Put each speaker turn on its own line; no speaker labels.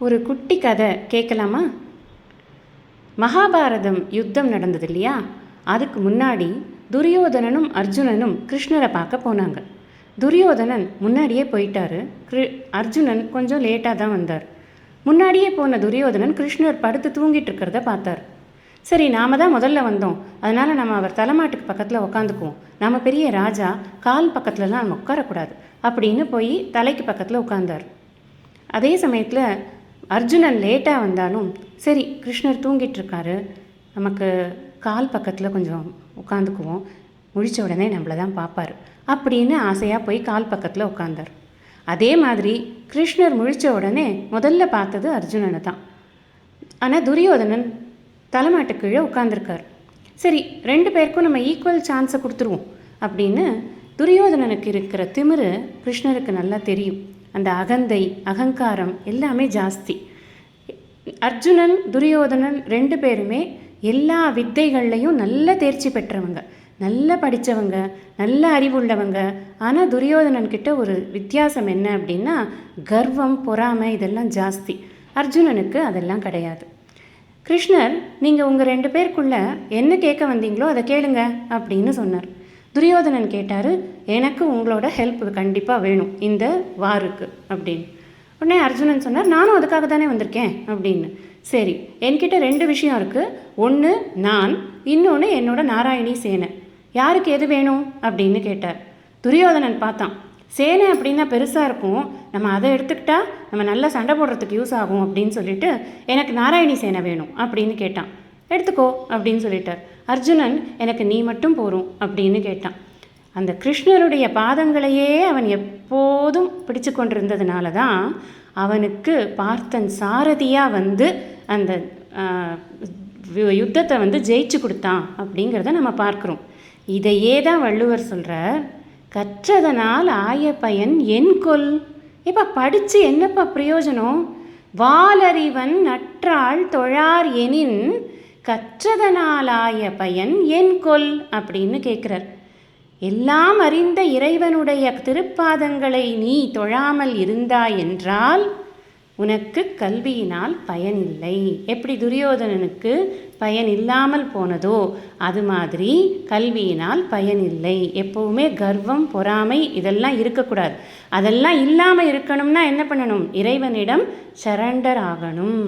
ஒரு குட்டி கதை கேட்கலாமா? மகாபாரதம் யுத்தம் நடந்தது இல்லையா? அதுக்கு முன்னாடி துரியோதனனும் அர்ஜுனனும் கிருஷ்ணரை பார்க்க போனாங்க. துரியோதனன் முன்னாடியே போயிட்டாரு. கிரு அர்ஜுனன் கொஞ்சம் லேட்டாக தான் வந்தார். முன்னாடியே போன துரியோதனன் கிருஷ்ணர் படுத்து தூங்கிட்டு இருக்கிறத பார்த்தார். சரி நாம தான் முதல்ல வந்தோம். அதனால் நம்ம அவர் தலைமாட்டுக்கு பக்கத்தில் உட்காந்துக்குவோம் நம்ம பெரிய ராஜா கால் பக்கத்துலலாம் நம்ம உட்காரக்கூடாது. அப்படின்னு போய் தலைக்கு பக்கத்தில் உட்காந்தார் அதே சமயத்தில் அர்ஜுனன் லேட்டாக வந்தாலும் சரி கிருஷ்ணர் தூங்கிட்டு இருக்காரு நமக்கு கால் பக்கத்தில் கொஞ்சம் உட்காந்துக்குவோம் முழிச்ச உடனே நம்மளை தான் பார்ப்பார் அப்படின்னு ஆசையாக போய் கால் பக்கத்தில் உட்காந்தார் அதே மாதிரி கிருஷ்ணர் முழிச்ச உடனே முதல்ல பார்த்தது அர்ஜுனனை தான். ஆனால் துரியோதனன் தலைமாட்டு கீழே உட்காந்துருக்கார் சரி ரெண்டு பேருக்கும் நம்ம ஈக்குவல் சான்ஸை கொடுத்துருவோம் அப்படின்னு துரியோதனனுக்கு இருக்கிற திமிரு கிருஷ்ணருக்கு நல்லா தெரியும். அந்த அகந்தை அகங்காரம் எல்லாமே ஜாஸ்தி. அர்ஜுனன் துரியோதனன் ரெண்டு பேருமே எல்லா வித்தைகள்லையும் நல்ல தேர்ச்சி பெற்றவங்க. நல்ல படித்தவங்க நல்ல அறிவுள்ளவங்க. ஆனால் துரியோதனன் கிட்ட ஒரு வித்தியாசம் என்ன அப்படின்னா கர்வம் பொறாமை இதெல்லாம் ஜாஸ்தி. அர்ஜுனனுக்கு அதெல்லாம் கிடையாது. கிருஷ்ணர் நீங்கள் உங்கள் ரெண்டு பேருக்குள்ளே என்ன கேட்க வந்தீங்களோ அதை கேளுங்க அப்படின்னு சொன்னார். துரியோதனன் கேட்டார் எனக்கு உங்களோட ஹெல்ப் கண்டிப்பாக வேணும் இந்த வாருக்கு அப்படின்னு. உடனே அர்ஜுனன் சொன்னார் நானும் அதுக்காக தானே வந்திருக்கேன் அப்படின்னு. சரி என்கிட்ட ரெண்டு விஷயம் இருக்குது ஒன்று நான் இன்னொன்று என்னோட நாராயணி சேனை. யாருக்கு எது வேணும்? அப்படின்னு கேட்டார். துரியோதனன் பார்த்தான். சேனை அப்படின்னா பெருசாக இருக்கும். நம்ம அதை எடுத்துக்கிட்டால் நம்ம நல்லா சண்டை போடுறதுக்கு யூஸ் ஆகும் அப்படின்னு சொல்லிட்டு எனக்கு நாராயணி சேனை வேணும் அப்படின்னு கேட்டான். எடுத்துக்கோ அப்படின்னு சொல்லிட்டார். அர்ஜுனன் எனக்கு நீ மட்டும் போரும் அப்படின்னு கேட்டான். அந்த கிருஷ்ணருடைய பாதங்களையே அவன் எப்போதும் பிடிச்சு கொண்டிருந்ததுனால தான் அவனுக்கு பார்த்தன் சாரதியாக வந்து அந்த யுத்தத்தை வந்து ஜெயிச்சு கொடுத்தான் அப்படிங்கிறத நம்ம பார்க்குறோம். இதையே தான் வள்ளுவர் சொல்கிறார் கற்றதனால் ஆய பயன் என் கொல். இப்போ படித்து என்னப்பா பிரயோஜனம்? வாலறிவன் நற்றாள் தொழார் எனின் கற்றதனாலாய பயன் என் கொல் அப்படின்னு கேட்குறார் எல்லாம் அறிந்த இறைவனுடைய திருப்பாதங்களை நீ தொழாமல் இருந்தாய் என்றால் உனக்கு கல்வியினால் பயனில்லை. எப்படி துரியோதனனுக்கு பயன் இல்லாமல் போனதோ அது மாதிரி கல்வியினால் பயனில்லை. எப்பவுமே கர்வம் பொறாமை இதெல்லாம் இருக்கக்கூடாது. அதெல்லாம் இல்லாமல் இருக்கணும்னா என்ன பண்ணணும்? இறைவனிடம் சரண்டர் ஆகணும்